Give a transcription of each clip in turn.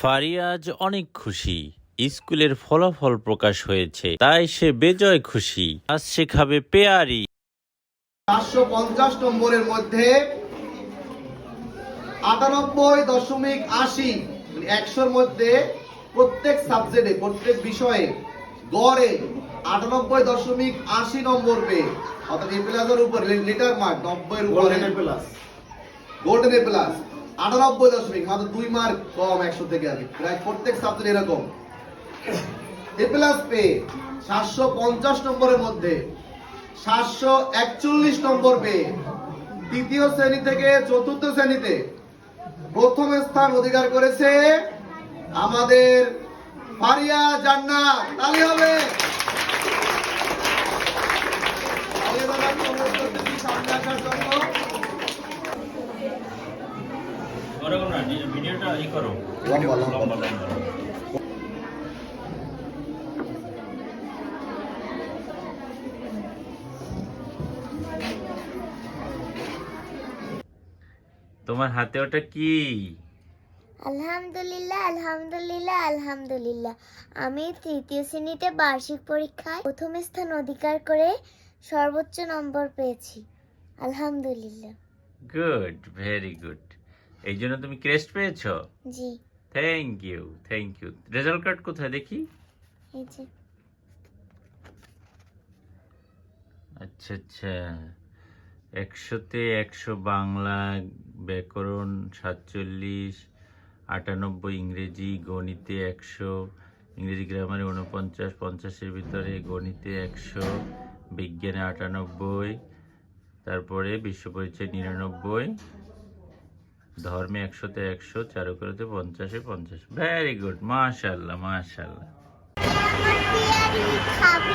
ফারিয়া আজ অনেক খুশি। স্কুলের ফলাফল প্রকাশ হয়েছে তাই সে বেজয় খুশি। আজ সে খাবে পেয়ারি। চারশো পঞ্চাশ নম্বরের মধ্যে আটানব্বই দশমিক আশি মানে একশোর মধ্যে প্রত্যেক সাবজেক্টে প্রত্যেক বিষয়ে গড়ে আটানব্বই দশমিক আশি নম্বর পেয়ে। অর্থাৎ এ প্লাসের উপর লিটার মার্ক নব্বই উপরে। প্লাস গোল্ডেন এ প্লাস আটানব্বই দশমিক, মাত্র দুই মার্ক কম একশো থেকে কি। প্রায় প্রত্যেক সাবজেক্ট এরকম। এ প্লাস পেয়ে সাতশো পঞ্চাশ নম্বরের মধ্যে, সাতশো একচল্লিশ নম্বর পেয়ে তৃতীয় শ্রেণি থেকে চতুর্থ শ্রেণীতে প্রথম স্থান অধিকার করেছে আমাদের ফারিয়া জান্নাত। তালি হবে। সামনে আসার জন্য ভিডিওটা ই করো। লম্বা, লম্বা। তোমার হাতে ওটা কি? আলহামদুলিল্লাহ আলহামদুলিল্লাহ আলহামদুলিল্লাহ। আমি তৃতীয় শ্রেণীতে বার্ষিক পরীক্ষায় প্রথম স্থান অধিকার করে সর্বোচ্চ নম্বর পেয়েছি। আলহামদুলিল্লাহ। গুড ভেরি গুড এই জন্য তুমি ক্রেস্ট পেয়েছ? জি। Thank you thank you result card কোথায় দেখি? এই যে। আচ্ছা আচ্ছা। একশোতে একশো বাংলা ব্যাকরণ সাতচল্লিশ আটানব্বই ইংরেজি গণিতে একশো ইংরেজি গ্রামারে উনপঞ্চাশ পঞ্চাশের ভিতরে গণিতে একশো বিজ্ঞানে আটানব্বই তারপরে বিশ্ব পরিচয় নিরানব্বই ধর্মে একশোতে একশো চারুকলাতে পঞ্চাশে পঞ্চাশ। ভেরি গুড মাশাল্লাহ মাশাল্লাহ টিয়ারি খাবি।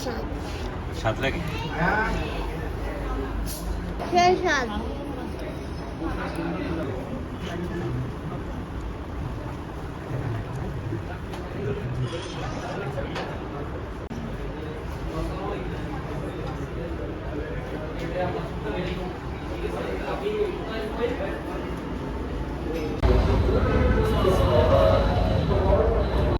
স্বাদ সাত লাগে স্বাদ ただいま、いいですよね。